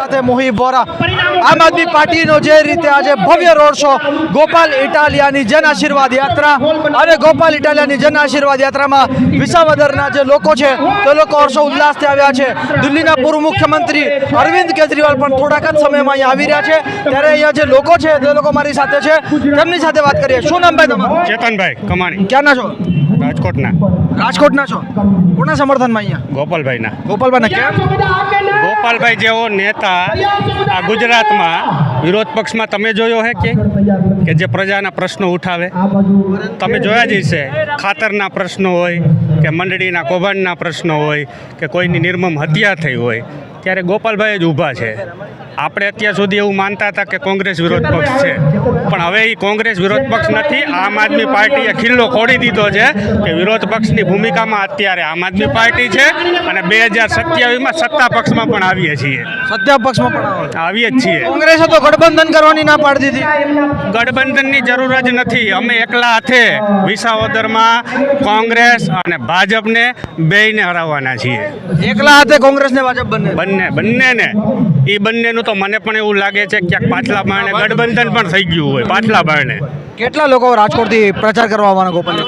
સાથે મોહી બોરા આમ આદમી પાર્ટીનો જે રીતે આજે ભવ્ય રોડ શો ગોપાલ ઇટાલિયાની જન આશીર્વાદ યાત્રા અને ગોપાલ ઇટાલિયાની જન આશીર્વાદ યાત્રામાં વિસાવદરના જે લોકો છે તે લોકો હર્ષો ઉલ્લાસથી આવ્યા છે. દિલ્હીના પૂર્વ મુખ્યમંત્રી અરવિંદ કેજરીવાલ પણ થોડાક જ સમયમાં અહીંયા આવી રહ્યા છે. ત્યારે અહીંયા જે લોકો છે તે લોકો મારી સાથે છે. તેમની સાથે વાત કરીએ. શું નામ ભાઈ તમારું? ચેતનભાઈ કમાણી. ક્યાંના છો? રાજકોટના. રાજકોટના છો? કોના સમર્થનમાં અહીંયા? ગોપાલભાઈના. ગોપાલભાઈ કેમ? ગોપાલભાઈ જેવો નેતા આ ગુજરાતમાં વિરોધ પક્ષમાં તમે જોયો હે કે? કે જે પ્રજાના પ્રશ્નો ઉઠાવે? તમે જોયા જ હશે. ખાતરના પ્રશ્નો હોય કે મંડળીના કૌભાંડના પ્રશ્નો હોય કે કોઈની નિર્મમ હત્યા થઈ હોય ત્યારે ગોપાલભાઈ જ ઊભા છે. આપણે અત્યાર સુધી એવું માનતા હતા કે કોંગ્રેસ વિરોધ પક્ષ છે. પણ હવે એ કોંગ્રેસ વિરોધ પક્ષ નથી. આમ આદમી પાર્ટીએ ખિલ્લો ખોડી દીધો છે કે વિરોધ પક્ષની ભૂમિકામાં અત્યારે આમ આદમી પાર્ટી છે અને બે હજાર સત્યાવીસમાં સત્તા પક્ષમાં પણ આવીએ છીએ. સત્તા પક્ષમાં પણ આવો. આવીએ જ છીએ. કોંગ્રેસે તો ગઠબંધન કરવાની ના પાડી દીધી. ગઠબંધનની જરૂર જ નથી. અમે એકલા હાથે વિસાવદરમાં કોંગ્રેસ અને ભાજપને બેયને હરાવવાના છીએ. એકલા હાથે કોંગ્રેસ ને ભાજપ બંને બંને, બંનેને. એ બંનેનું તો મને પણ એવું લાગે છે ક્યાંક પાછલા બારણે ગઠબંધન પણ થઈ ગયું હોય, પાછલા બારણે. કેટલા લોકો રાજકોટથી પ્રચાર કરવા આવવાના ગોપાલ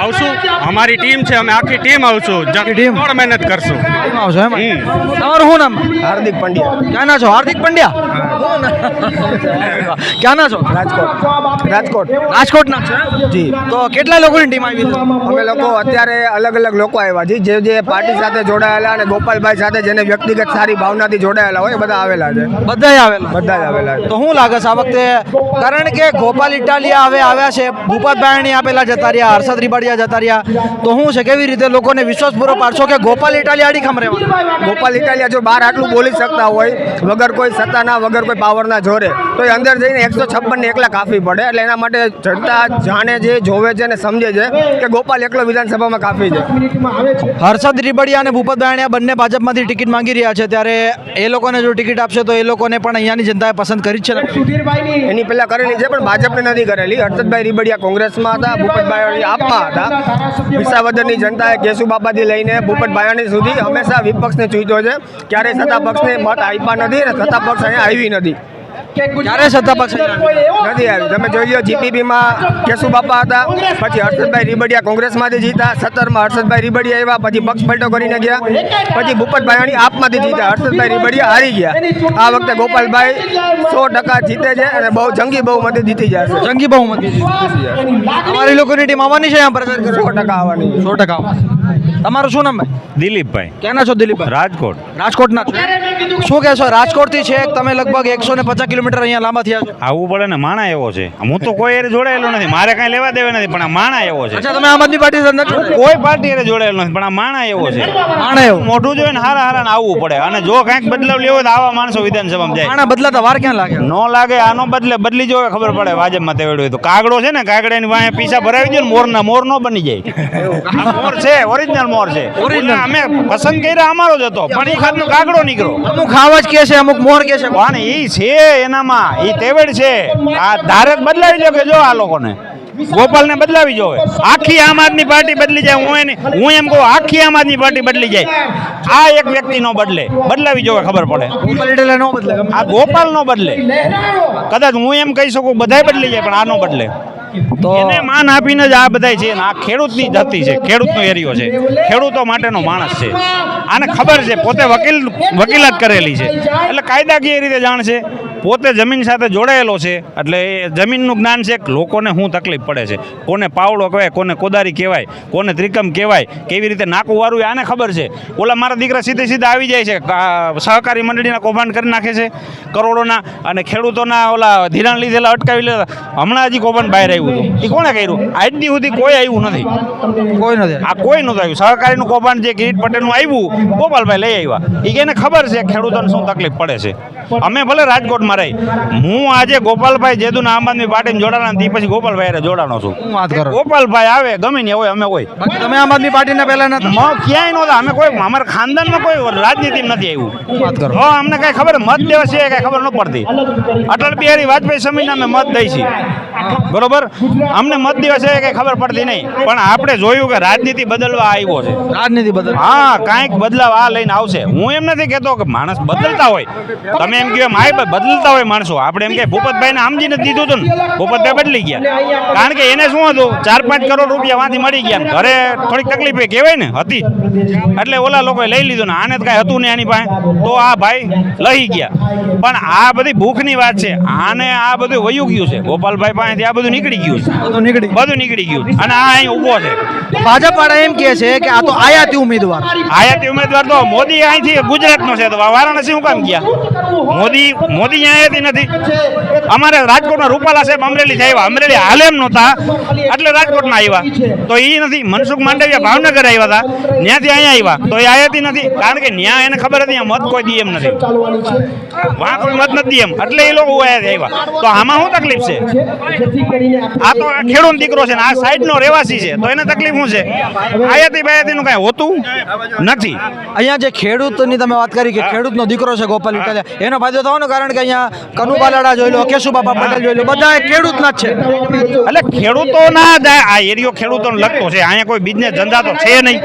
આવશું. અમારી ટીમ છે અમે આખી ટીમ આવશું. ટીમ? પણ મહેનત કરશું. આવશો એમ? તમારું શું નામ? હાર્દિક પંડ્યા. ક્યાંના છો? હાર્દિક પંડ્યા? ક્યાંના છો? રાજકોટ. રાજકોટ. રાજકોટના છો જી. તો કેટલા લોકોની ટીમ આવી અમે લોકો અત્યારે અલગ અલગ લોકો આવ્યા છે જે જે પાર્ટી સાથે જોડાયેલા અને ગોપાલભાઈ સાથે જેને વ્યક્તિગત સારી ભાવનાથી જોડાયેલા હોય બધા આવેલા છે. બધા આવેલા? બધા જ આવેલા તો શું લાગે છે આ વખતે? કારણ કે ગોપાલ ઇટાલિયા હવે આવ્યા છે. ભૂપત બાયણી આપેલા જતા રહ્યા હર્ષદ રીબાડિયા જતા રહ્યા તો શું છે કેવી રીતે લોકોને વિશ્વાસ પૂરો પાડશો કે ગોપાલ ઇટાલિયા અડીખમ રહેવા ગોપાલ ઇટાલિયા જો બહાર આટલું બોલી શકતા હોય વગર કોઈ સત્તાના વગર કોઈ પાવરના જોરે તો એ અંદર જઈને એકસો છપ્પન ને એકલા કાફી પડે. એટલે એના માટે જનતા જાણે છે જોવે છે અને સમજે છે કે ગોપાલ એકલો વિધાનસભામાં કાફી છે. હર્ષદ રીબડિયા અને ભૂપત બાયણીયા બંને ભાજપમાંથી ટિકિટ માંગી રહ્યા છે. ત્યારે એ લોકોને જો ટિકિટ આપશે તો એ લોકોને પણ અહીંયાની જનતાએ પસંદ કરી છે ને? એની પહેલાં કરેલી છે પણ ભાજપને નથી કરેલી. હર્ષદભાઈ રીબડિયા કોંગ્રેસમાં હતા ભૂપતભાઈ આપમાં હતા. વિસાવદરની જનતાએ કેશુ બાપાથી લઈને ભૂપત ભાયાણી સુધી હંમેશા વિપક્ષને ચૂંટ્યો છે. ક્યારેય સત્તા પક્ષને મત આપ્યા નથી અને સત્તા પક્ષ અહીંયા આવી નથી. ક્યારે સત્તા પક્ષ નથી આવી તમે જોઈ લો જીપીપીમાં કેશુ બાપા હતા પછી હર્ષદભાઈ રીબડિયા કોંગ્રેસમાંથી જીતા સત્તરમાં હર્ષદભાઈ રીબડિયા આવ્યા પછી પક્ષ પલટો કરીને ગયા પછી ભૂપત અણી આપમાંથી જીતા હર્ષદભાઈ રીબડિયા હારી ગયા. આ વખતે ગોપાલભાઈ સો ટકા જીતે છે અને બહુ જંગી બહુમતી જીતી જશે જંગી બહુમતી અમારી લોકોની ટીમ આવવાની છે પ્રચાર સો ટકા આવવાની સો ટકા તમારું શું નામ ભાઈ? દિલીપભાઈ. ક્યાંના છો દિલીપભાઈ? રાજકોટ. રાજકોટના છો. શું કહેશો? રાજકોટથી છે તમે લગભગ એકસો ને પચાસ કિલોમીટર અહીંયા લાંબા થયા છો. આવવું પડે ને માણા એવો છે. હું તો કોઈ એરે જોડાયેલો નથી. મારે કાંઈ લેવા દેવા નથી પણ આ માણા એવો છે. અચ્છા તમે આમ આદમી પાર્ટી સાથે કોઈ પાર્ટી હારે જોડાયેલો નથી પણ આ માણા એવો છે. માણા એવો. મોઢું જોઈને હારા હારા આવવું પડે. અને જો કાંઈક બદલાવ લેવો તો આવા માણસો વિધાનસભામાં જાય. માણા બદલાતા વાર ક્યાં લાગે? નો લાગે આનો બદલે બદલી જોવે ખબર પડે ભાજપમાં તેવડ્યું તો. કાગડો છે ને કાગડાની વાંહે પીસા ભરાવી દે ને મોરના મોર નો બની જાય. મોર છે ઓરિજિનલ મોર છે. અમે પસંદ કર્યા અમારો જ હતો. પણ એ ખાતનો કાગડો નીકળો અમુક ખાવા જ કે છે અમુક મોર કે છે. પણ ઈ છે એનામાં ઈ તેવડ છે. આ ધારક બદલાવી જો કે જો આ લોકોને? ગોપાલને બદલાવી જોવે. આખી આમ આદમી પાર્ટી બદલી જાય હું એને હું એમ કહું આખી આમ આદમી પાર્ટી બદલી જાય. આ એક વ્યક્તિ નો બદલે. બદલાવી જોવે ખબર પડે. નો બદલે આ ગોપાલ નો બદલે. કદાચ હું એમ કહી શકું બધાય બદલી જાય પણ આ નો બદલે. તો એને માન આપીને જ આ બધાય છે આ ખેડૂતની ધરતી છે, ખેડૂતનો એરિયો છે. ખેડૂતો માટેનો માણસ છે. આને ખબર છે, પોતે વકીલ વકીલાત કરેલી છે. એટલે કાયદાકીય રીતે જાણશે. પોતે જમીન સાથે જોડાયેલો છે એટલે એ જમીનનું જ્ઞાન છે કે લોકોને શું તકલીફ પડે છે. કોને પાવડો કહેવાય કોને કોદારી કહેવાય કોને ત્રિકમ કહેવાય કેવી રીતે નાકું વારું આને ખબર છે. ઓલા મારા દીકરા સીધે સીધા આવી જાય છે સહકારી મંડળીના કૌભાંડ કરી નાખે છે કરોડોના અને ખેડૂતોના ઓલા ધિરાણ લીધેલા અટકાવી લીધા હમણાં હજી કૌભાંડ બહાર આવ્યું હતું. એ કોણે કર્યું? આજની સુધી કોઈ આવ્યું નથી. કોઈ નથી આ કોઈ નહોતું આવ્યું. સહકારીનું કૌભાંડ જે કિરીટ પટેલનું આવ્યું ગોપાલભાઈ લઈ આવ્યા. એ કે એને ખબર છે ખેડૂતોને શું તકલીફ પડે છે. અમે ભલે રાજકોટમાં પાર્ટીમાં હું આજે ગોપાલભાઈ જેદુના આમ આદમી પાર્ટીમાં જોડાણા તે પછી ગોપાલભાઈ જોડાણો છું. હું વાત કરો? ગોપાલભાઈ આવે ગમે ને હોય અમે હોય તમે આમ આદમી પાર્ટીના પહેલા મ- ક્યાંય નહોતા અમે કોઈ અમારા ખાનદાનમાં કોઈ રાજનીતિ નથી આવ્યું. વાત કરો? હા અમને કઈ ખબર મત દેવા છે કઈ ખબર ન પડતી. અટલ બિહારી વાજપેયી સમયને અમે મત દઈ છીએ. બરોબર? અમને મત દિવસે કે ખબર પડતી નહીં. પણ આપણે જોયું કે રાજનીતિ બદલવા આવ્યો છે. રાજનીતિ બદલ હા કાંઈક બદલાવ આ લઈને આવશે. હું એમ નથી કહેતો કે માણસ બદલતા હોય. તમે એમ કહો માય બદલતા હોય માણસો. આપણે એમ કે ભૂપતભાઈને સમજી નથી દીધું હતું ને. ભૂપતભાઈ બદલી ગયા. કારણ કે એને શું હતું? ચાર પાંચ કરોડ રૂપિયા વાંથી મળી ગયા. ને ઘરે થોડીક તકલીફ એ કહેવાય ને હતી એટલે ઓલા લોકોએ લઈ લીધું ને આને તો કાંઈ હતું નહીં આની પાસે. તો આ ભાઈ લઈ ગયા. પણ આ બધી ભૂખની વાત છે. આને આ બધું વયું ગયું છે. ગોપાલભાઈ પાસેથી આ બધું નીકળી ગયું. બધું નીકળી બધું નીકળી ગયું. અને આ અહીં ઊભો છે. ભાજપ વાળા એમ કહે છે કે આ તો આયાતી ઉમેદવાર. આયાતી ઉમેદવાર તો મોદી અહીંથી ગુજરાતનો છે. તો વારાણસી હું કામ ગયા? મોદી મોદી આયાતી નથી. અમારે રાજકોટમાં રૂપાલા સાહેબ અમરેલી આવ્યા. અમરેલી હાલે એમ નહોતા. એટલે રાજકોટમાં આવ્યા. તો એ નથી. મનસુખ માંડવિયા ભાવનગર આવ્યા હતા. ત્યાંથી અહીંયા આવ્યા. તો એ આયાતી નથી. કારણ કે ન્યા એને ખબર હતી મત કોઈ દી એમ નથી. વાં કોઈ મત નથી એમ. એટલે એ લોકો આવ્યા. તો આમાં શું તકલીફ છે? આ તો ખેડૂત દીકરો છે ને આ સાઈડનો રહેવાસી છે તો એને તકલીફ શું છે? આયાતી બાયાતીનું કાંઈ હોતું નથી. અહીંયા જે ખેડૂતની તમે વાત કરી કે ખેડૂતનો દીકરો છે ગોપાલ ઇટાલિયા એનો ફાયદો થવાનો કારણ કે અહીંયા કનુ બાલાડા જોઈ લો કેશુબાપા પટેલ જોઈ લો બધા ખેડૂતના જ છે. એટલે ખેડૂતોના આ એરિયો ખેડૂતોને લગતો છે. અહીંયા કોઈ બિઝનેસ ધંધા તો છે નહીં.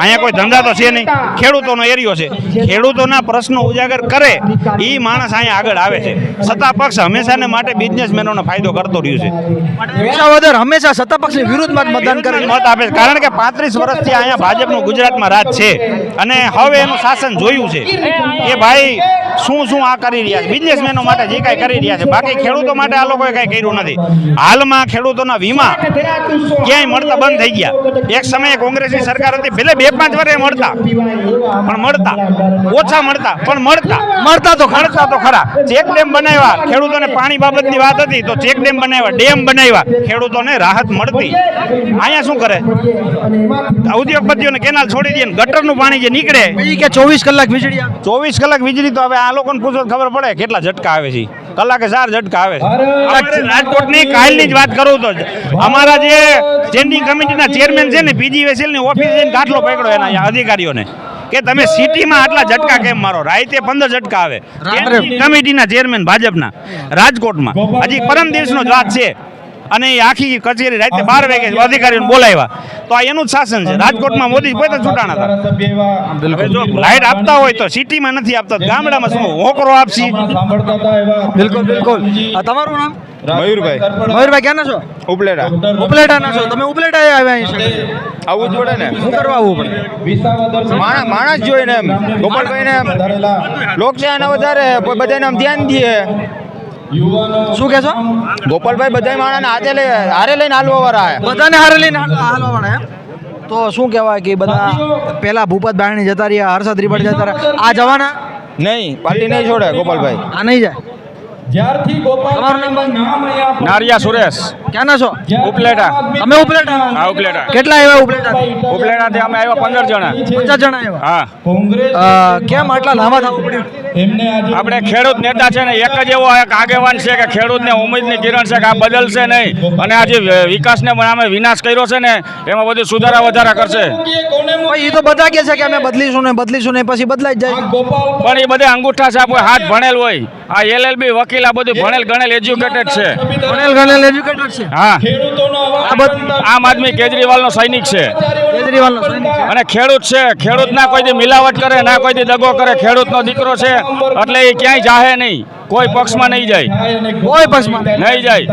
અહીંયા કોઈ ધંધા તો છે નહીં. ખેડૂતોનો એરિયો છે. ખેડૂતોના પ્રશ્નો ઉજાગર કરે એ માણસ અહીંયા આગળ આવે છે. સત્તા પક્ષ હંમેશાને માટે બિઝનેસમેનોને ફાયદો કરતો રહ્યું છે. વિસાવદર હંમેશા સત્તા પક્ષની વિરુદ્ધમાં મતદાન કરે મત આપે છે. કારણ કે પાંત્રીસ વર્ષથી અહીંયા ભાજપનું ગુજરાતમાં રાજ છે. અને હવે એનું શાસન જોયું છે. કે ભાઈ શું શું આ કરી રહ્યા છે? બિઝનેસમેનો માટે જે કાંઈ કરી રહ્યા છે. બાકી ખેડૂતો માટે આ લોકોએ કાંઈ કર્યું નથી. હાલમાં ખેડૂતોના વીમા ક્યાંય મળતા બંધ થઈ ગયા. એક સમયે કોંગ્રેસની સરકાર હતી. ભલે બે પાંચ વર્ષે મળતા પણ મળતા. ઓછા મળતા પણ મળતા. મળતા તો મળતા તો ખરા. ચેક ડેમ બનાવ્યા. ખેડૂતોને પાણી બાબતની વાત હતી તો ચેક ડેમ બનાવ્યા ડેમ બનાવ્યા. ખેડૂતોને રાહત મળતી. અહીંયા શું કરે? ઉદ્યોગપતિઓને કેનાલ છોડી દે ગટરનું પાણી જે નીકળે. એ કે ચોવીસ કલાક વીજળી ચોવીસ કલાક વીજળી તો હવે આ લોકોને પૂછો ખબર પડે કેટલા ઝટકા આવે છે. કલાકે ચાર ઝટકા આવે છે. રાજકોટની કાલની જ વાત કરું તો અમારા જે સ્ટેન્ડિંગ કમિટીના ચેરમેન છે ને પીજી વેસેલની ઓફિસ જઈને ગાંઠલો પકડ્યો એના અધિકારીઓને. કે તમે સિટીમાં આટલા ઝટકા કેમ મારો? રાતે પંદર ઝટકા આવે. કમિટીના ચેરમેન ભાજપના રાજકોટમાં. હજી પરમ દિવસનો જ વાત છે. અને એ આખી કચેરી રાતે બાર વાગે અધિકારીઓને બોલાવ્યા. તો આ એનું જ શાસન છે. રાજકોટમાં મોદી પોતે છૂટાણા હતા. જો લાઇટ આપતા હોય તો સિટીમાં નથી આપતા. ગામડામાં શું હોકરો આપશી? બિલકુલ બિલકુલ. તમારું નામ? મયુરભાઈ. મયુરભાઈ ક્યાંના છો? ઉપલેટા. ઉપલેટાના છો. તમે ઉપલેટા આવ્યા અહીં આવું જ પડે ને. શું કરવા આવવું પડે? માણસ માણસ જોઈને એમ. ગોપાલભાઈને લોકશાહીને વધારે બધાને આમ ધ્યાન દે. શું કહેશો ગોપાલભાઈ બધા માણસને હાથે લઈ હારે લઈને હાલવા વાળા બધાને હારે લઈને હાલવા વાળા તો શું કહેવાય કે બધા પેલા ભૂપત બારણી જતા રહ્યા હર્ષદ રીબડ જતા રહ્યા. આ જવાના? નહીં પાર્ટી નહીં છોડે ગોપાલભાઈ. આ નહીં જાય? તમારું ગોપાલ નારિયા સુરેશ. ક્યાંના છો? ઉપલેટા. અમે ઉપલેટા. હા ઉપલેટા. કેટલા આવ્યા ઉપલેટા? ઉપલેટાથી અમે આવ્યા પંદર જણા. પચાસ જણા આવ્યા? હા. કોંગ્રેસ કેમ આટલા લાંબા થવું પડ્યું? આપણે ખેડૂત નેતા છે ને એક જ એવો એક આગેવાન છે કે ખેડૂતને ઉમેદની કિરણ છે કે આ બદલશે નહીં. અને આ જે વિકાસને અમે વિનાશ કર્યો છે ને એમાં બધું સુધારા વધારા કરશે. એ તો બધા કહે છે કે અમે બદલીશું ને બદલીશું ને પછી બદલાઈ જાય. પણ એ બધા અંગૂઠા છે આપણે હાથ ભણેલ હોય. આ એલએલબી વકીલ આ બધું ભણેલ ગણેલ એજ્યુકેટેડ છે. ભણેલ ગણેલ એજ્યુકેટેડ છે. હા. આમ આદમી કેજરીવાલનો સૈનિક છે. કેજરીવાલનો સૈનિક છે. અને ખેડૂત છે. ખેડૂત ના કોઈ દી મિલાવટ કરે ના કોઈ દી દગો કરે. ખેડૂતનો દીકરો છે. એટલે એ ક્યાંય જાહે નહીં. કોઈ પક્ષમાં નહીં જાય. કોઈ પક્ષમાં. નહીં જાય.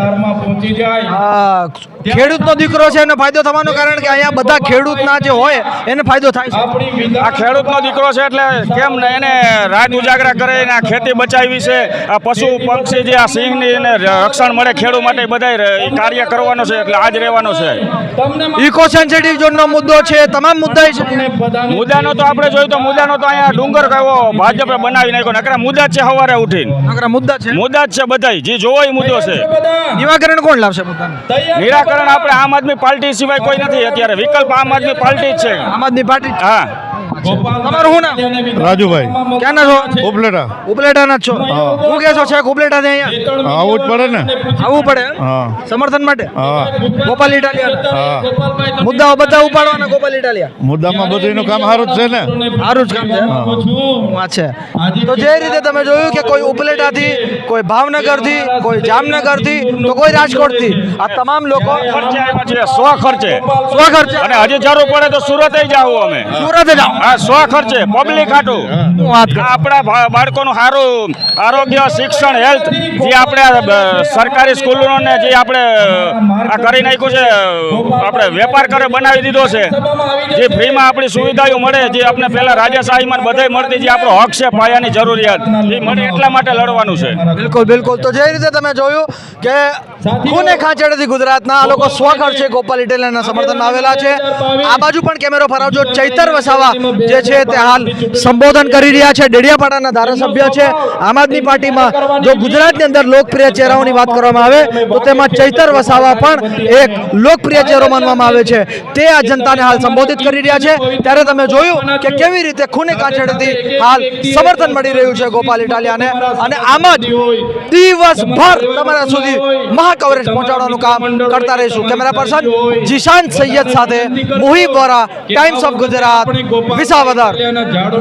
ખેડૂતનો દીકરો છે એને ફાયદો થવાનો કારણ કે અહીંયા બધા ખેડૂતના જે હોય એને ફાયદો થાય છે. આ ખેડૂતનો દીકરો છે એટલે કેમ ને એને રાત ઉજાગરા કરે ને આ ખેતી બચાવી છે આ પશુ પંક્ષી જે આ સિંહની એને રક્ષણ મળે ખેડૂત માટે બધા કાર્ય કરવાનો છે એટલે આજ રહેવાનો છે. ઇકો સેન્સિટિવ ઝોનનો મુદ્દો છે તમામ મુદ્દા છે. મુદ્દાનો તો આપણે જોયું તો મુદ્દાનો તો અહીંયા ડુંગર કયો ભાજપે બનાવી નાખ્યો નકરા મુદ્દા છે સવારે ઉઠીને. નકરા મુદ્દા છે. મુદ્દા જ છે બધાય જે જોવો એ મુદ્દો છે. નિવાકરણ કોણ લાવશે મુદ્દાનું? નિરાકરણ આપણે આમ આદમી પાર્ટી સિવાય કોઈ નથી. અત્યારે વિકલ્પ આમ આદમી પાર્ટી જ છે. આમ આદમી પાર્ટી? હા. તમારું શું નામ? રાજુભાઈ. ક્યાંના છો? ઉપલેટા. ઉપલેટાના જ છો? શું કહેશો છે ઉપલેટા અહીંયા? આવું જ પડે ને. આવવું પડે હા. સમર્થન માટે? હા. ગોપાલ ઇટાલિયા હા. મુદ્દાઓ બધા ઉપાડવાના ગોપાલ ઇટાલિયા. મુદ્દામાં બધું એનું કામ સારું જ છે ને. સારું જ કામ છે વાત છે. તો જે રીતે તમે જોયું કે કોઈ ઉપલેટાથી કોઈ ભાવનગરથી કોઈ જામનગરથી તો કોઈ રાજકોટથી. આ તમામ લોકો ખર્ચે સ્વ ખર્ચે. સ્વ ખર્ચે. સ્વખર્ચે અને હજી જરૂર પડે તો સુરત જાવ અમે. સુરત જાઓ. હા સો ખર્ચે પબ્લિક હાટું આપણા બાળકોનું સારું આરોગ્ય શિક્ષણ હેલ્થ જે આપણે સરકારી સ્કૂલોને જે આપણે આ કરી નાખ્યું છે આપણે વેપાર કરે બનાવી દીધો છે જે ફ્રીમાં આપણી સુવિધાઓ મળે જે આપણે પહેલા રાજાશાહીમાં બધે મળતી જે આપણો હક છે પાયાની જરૂરિયાત એ મળે એટલા માટે લડવાનું છે. બિલકુલ બિલકુલ. તો જે રીતે તમે જોયું કે ખૂને ખાંચેડેથી ગુજરાતના આ લોકો સ્વખર્ચે ગોપાલ ઇટાલિયાના સમર્થનમાં આવેલા છે. આ બાજુ પણ કેમેરો ફરાવજો. ચૈતર વસાવા જે છે તે હાલ સંબોધન કરી રહ્યા છે. ડેડિયાપાડાના ધારાસભ્ય છે. આમ આદમી પાર્ટીમાં જો ગુજરાતની અંદર લોકપ્રિય ચહેરાઓની વાત કરવામાં આવે તો તેમાં ચૈતર વસાવા પણ એક લોકપ્રિય ચહેરો માનવામાં આવે છે. તે આ જનતાને હાલ સંબોધિત કરી રહ્યા છે. ત્યારે તમે જોયું કે કેવી રીતે ખૂને કાંચેડેથી હાલ સમર્થન મળી રહ્યું છે ગોપાલ ઇટાલિયાને. અને આમ જ દિવસભર તમારા સુધી મહા કવરેજ પહોંચાડવાનું કામ કરતા રહીશું. કેમેરા પર્સન જીશાન સૈયદ સાથે મુહિબ બોરા ટાઈમ્સ ઓફ ગુજરાત વિસાવદર.